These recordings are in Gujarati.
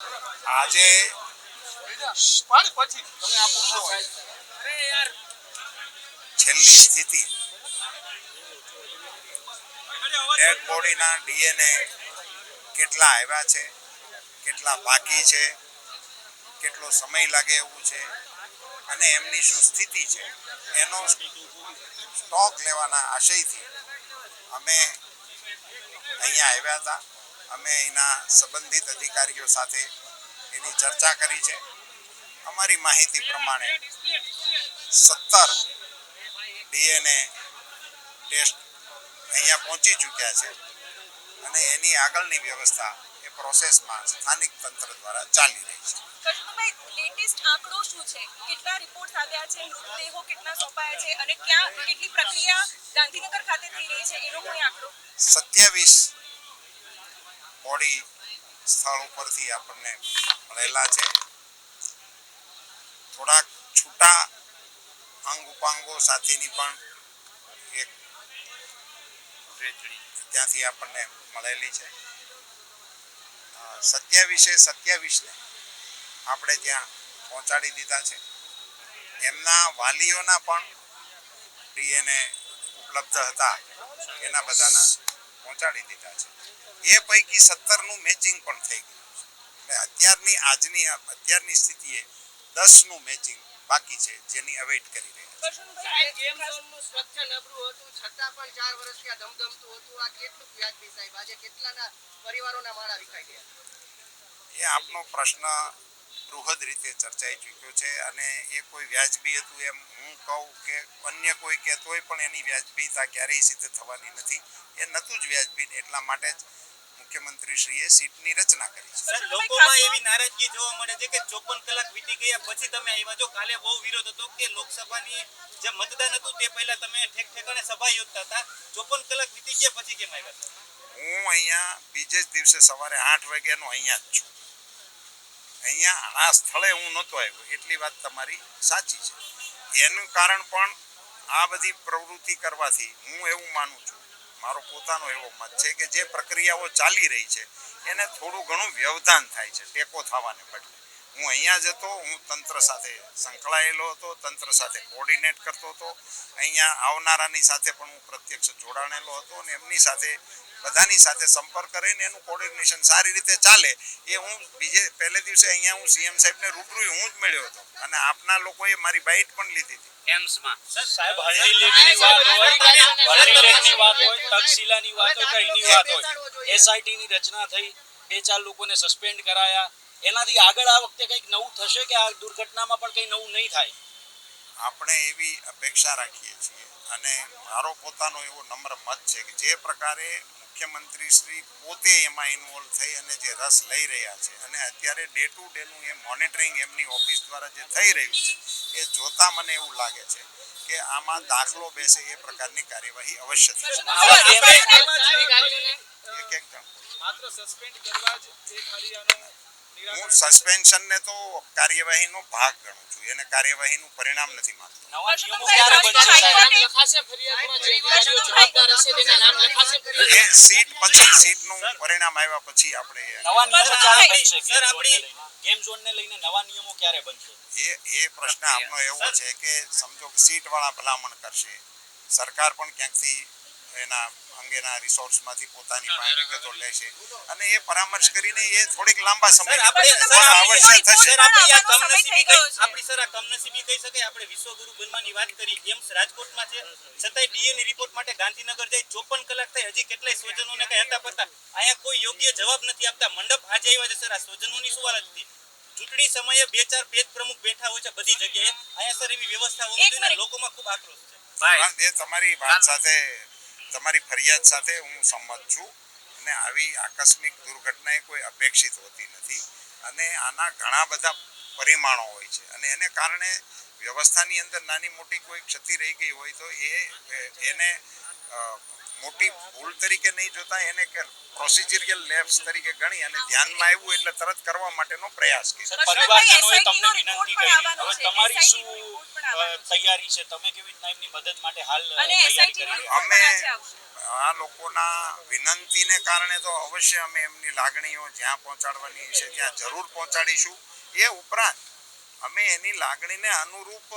આજે છેલ્લી સ્થિતિ. ડેડ બોડીના ડીએનએ કેટલા આવ્યા છે કેટલા બાકી છે કેટલો સમય લાગે એવું છે અને એમની શું સ્થિતિ છે એનો સ્ટોક લેવાના આશયથી અમે અહીંયા આવ્યા હતા. અમે એના સંબંધિત અધિકારીઓ સાથે એની ચર્ચા કરી છે. અમારી માહિતી પ્રમાણે સત્તર ડીએનએ ટેસ્ટ અહીંયા પહોંચી ચૂક્યા છે અને એની આગળની વ્યવસ્થા એ પ્રોસેસમાં સ્થાનિક તંત્ર દ્વારા ચાલી રહી છે. લેટેસ્ટ આંકડો શું છે? કેટલા રિપોર્ટ આવ્યા છે? મૃતદેહો કેટલા સોંપાયા છે? અને ક્યાં કેટલી પ્રક્રિયા ગાંધીનગર ખાતે થઈ રહી છે? એનો કોઈ આંકડો? સત્યાવીસ બોડી સ્થળ ઉપરથી આપણને મળેલા છે. થોડાક છૂટા અંગ ઉપાંગો સાથેની પણ એક ત્યાંથી આપણને મળેલી છે. સત્યાવીસે સત્યાવીસને આપણે ત્યાં પહોંચાડી દીધા છે. એમના વાલીઓના પણ ડીએનએ ઉપલબ્ધ હતા. એના બધાના પહોંચાડી દીધા છે. એ પૈકી સત્તરનું મેચિંગ પણ થઈ ગયું છે. અત્યારની આજની અત્યારની સ્થિતિએ દસનું મેચિંગ બાકી છે જેની અવેઇટ કરી રહ્યા છે. એ આપનો પ્રશ્ન બૃહદ રીતે ચર્ચાઈ ચૂક્યો છે અને એ કોઈ વ્યાજબી હતું એમ હું કહું કે અન્ય કોઈ કહેતોય પણ એની વ્યાજબીતા ક્યારેય સિદ્ધ થવાની નથી. એ નહોતું જ વ્યાજબી એટલા માટે જ મુખ્યમંત્રીશ્રીએ સીટની રચના કરી છે. લોકોમાં એવી નારાજગી જોવા મળે છે કે ચોપન કલાક વીતી ગયા પછી તમે આવ્યા છો. કાલે બહુ વિરોધ હતો કે લોકસભાની જે મતદાન હતું તે પહેલા તમે ઠેક ઠેકાણે સભા યોજતા હતા. ચોપન કલાક વીતી ગયા પછી કેમ આવ્યા હતા હું અહીંયા બીજે જ દિવસે સવારે આઠ વાગ્યાનો અહીંયા જ છું. અહીંયા આ સ્થળે હું નહોતો આવ્યો એટલી વાત તમારી સાચી છે. એનું કારણ પણ આ બધી પ્રવૃત્તિ કરવાથી હું એવું માનું છું મારો પોતાનો એવો મત છે કે જે પ્રક્રિયાઓ ચાલી રહી છે, એને થોડું ઘણું વ્યવધાન થાય છે, ટેકો થવાને બદલે. હું અહીંયા જ હતો, હું તંત્ર સાથે સંકળાયેલો હતો, તંત્ર સાથે કોર્ડિનેટ કરતો હતો. અહીંયા આવનારાની સાથે પણ હું પ્રત્યક્ષ જોડાણેલો હતો અને એમની સાથે, બધાની સાથે સંપર્ક કરીને એનું કોર્ડિનેશન સારી રીતે ચાલે. એ હું બીજે, પહેલે દિવસે અહીંયા હું સીએમ સાહેબને રૂબરૂ હું જ મળ્યો હતો. અને આપના લોકોએ મારી બાઇટ પણ લીધી હતી. એમ્સમાં. સાહેબ હરણી લેખની વાત હોય હરણી લેખની વાત હોય તક્ષશિલાની વાત હોય કે વાત હોય. એસઆઈટીની રચના થઈ બે ચાર લોકોને સસ્પેન્ડ કરાયા. એનાથી આગળ આ વખતે કંઈક નવું થશે કે આ દુર્ઘટનામાં પણ કંઈ નવું નહીં થાય? આપણે એવી અપેક્ષા રાખીએ છીએ અને મારો પોતાનો એવો નમ્ર મત છે કે જે પ્રકારે મુખ્યમંત્રી શ્રી પોતે એમાં ઇન્વોલ્વ થઈ અને જે રસ લઈ રહ્યા છે. અને અત્યારે ડે ટુ ડેનું એ મોનિટરિંગ એમની ઓફિસ દ્વારા જે થઈ રહ્યું છે એ જોતા મને એવું લાગે છે કે આમાં દાખલો બેસે એ પ્રકારની કાર્યવાહી અવશ્ય થશે એક એક જણ. માત્ર સસ્પેન્ડ કરવા જ એ ખાલી આનું હું સસ્પેન્શનને તો કાર્યવાહીનો ભાગ ગણું છું. એને કાર્યવાહીનું પરિણામ નથી માનતો. નવા નિયમો ક્યારે બનશે? સાહેબ? લખાશે ફરિયાદમાં જે અધિકારીઓ જવાબદાર હશે તેના નામ લખાશે એ સીટ પછી સીટનું પરિણામ આવ્યા પછી આપણે એ નવા નિયમો ક્યારે બનશે? સર, આપણી- ગેમ ઝોન લઈને નવા નિયમો ક્યારે બનશે? એ એ પ્રશ્ન આપનો એવો છે કે સમજો કે સીટ વાળા ભલામણ કરશે. સરકાર પણ ક્યાંકથી એના અંગેના રિસોર્સમાંથી પોતાની પાસે વિગતો લેશે અને એ પરામર્શ કરીને એ થોડીક લાંબા સમય અવશ્ય થશે. આપણે સર આ કમનસીબી કહી શકાય? આપણે વિશ્વગુરુ બનવાની વાત કરી એમ રાજકોટમાં છે. છતાંય ડીએની રિપોર્ટ માટે ગાંધીનગર જઈ ચોપન કલાક થઈ હજી કેટલાય સ્વજનોને કઈ હતા પડતા? અહીંયા કોઈ યોગ્ય જવાબ નથી આપતા. મંડપ આજે આવ્યા છે સર આ સ્વજનોની શું હાલત હતી? ચૂંટણી સમયે બે ચાર પેજ પ્રમુખ બેઠા હોય છે બધી જગ્યાએ. અહીંયા સર એવી વ્યવસ્થા હોવી જોઈએ લોકોમાં ખૂબ આક્રોશ છે. એ તમારી વાત સાથે તમારી ફરિયાદ સાથે હું સંમત છું અને આવી આકસ્મિક દુર્ઘટના એ કોઈ અપેક્ષિત હોતી નથી. અને આના ઘણા બધા પરિમાણો હોય છે. અને એને કારણે વ્યવસ્થાની અંદર નાની મોટી કોઈ ક્ષતિ રહી ગઈ હોય તો એ એને મોટી ભૂલ તરીકે નહીં જોતા એને કે પ્રોસિજરિયલ લેબ્સ તરીકે ગણી અને ધ્યાનમાં આવ્યું એટલે તરત કરવા માટેનો પ્રયાસ કર્યો. પરિવારજનોએ તમને વિનંતી કરી. હવે તમારી શું. તૈયારી છે? તમે કેવી રીતના એમની મદદ માટે હાલ અમે. આ લોકોના વિનંતીને કારણે તો અવશ્ય અમે એમની લાગણીઓ જ્યાં પહોંચાડવાની છે ત્યાં જરૂર પહોંચાડીશું. એ ઉપરાંત અમે એની લાગણીને અનુરૂપ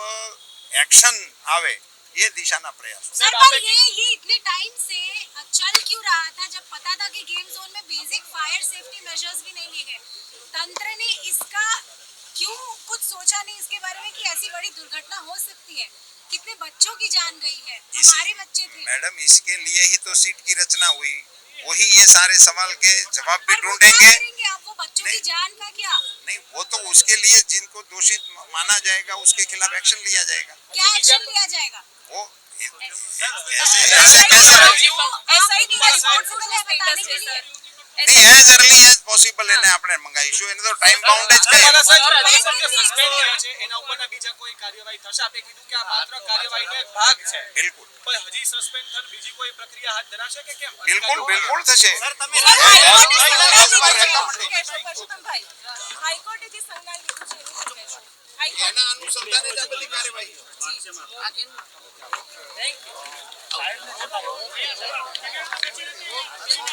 એક્શન આવે એ દિશાના પ્રયાસો सर पर ये ये इतने टाइम से चल क्यों रहा था जब पता था कि गेम जोन में बेसिक फायर सेफ्टी मेजर्स भी नहीं लिए गए तंत्र ने इसका क्यों कुछ सोचा नहीं इसके बारे में कि ऐसी बड़ी दुर्घटना हो सकती है कितने बच्चों की जान गई है इसी- हमारे बच्चे थे मैडम इसके लिए ही तो सीट की रचना हुई वही ये सारे सवाल के जवाब भी पर वो क्या ढूंढेंगे करेंगे अब वो बच्चों की नहीं। जान का क्या नहीं वो तो उसके लिए जिनको दोषित माना जाएगा उसके खिलाफ एक्शन लिया जाएगा क्या एक्शन लिया जाएगा એઝ અર્લી એઝ પોસિબલ એને આપણે મંગાવીશું એને તો ટાઈમ બાઉન્ડ જ એના બિલકુલ બિલકુલ થશે એના અનુસંધાને જ આ બધી કાર્યવાહી જી.